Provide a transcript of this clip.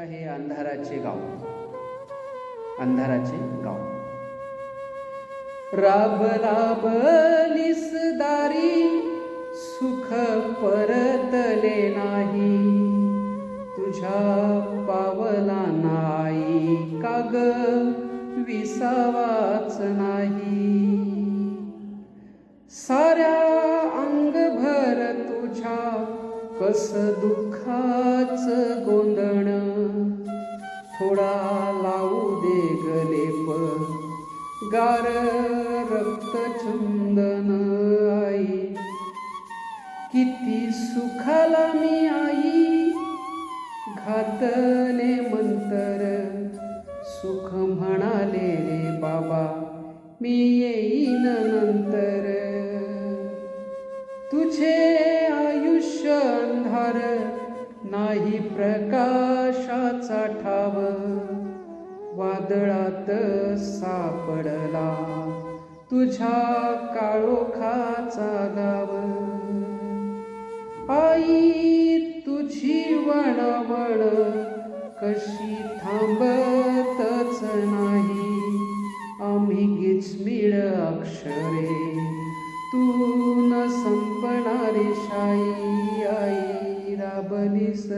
आहे अंधाराचे गाव? अंधाराचे गाव. राब राबलीस दारी सुख परतले नाही. तुझ्या पावला नाही काग विसावाच नाही. साऱ्या अंगभर तुझ्या कस दुःखाच गार रक्त चंदन आई. किती सुखाला मी आई. घातले मंतर सुख म्हणाले रे बाबा मी येईन नंतर. तुझे आयुष्य अंधार नाही प्रकाशाचा ठाव. वादळात सापडला. तुझ्या काळोखाचा गाव. आई तुझी वणवण कशी थांबतच नाही. आम्ही गिचमिळ अक्षरे. तू न संपणारी शाई आई राबलीस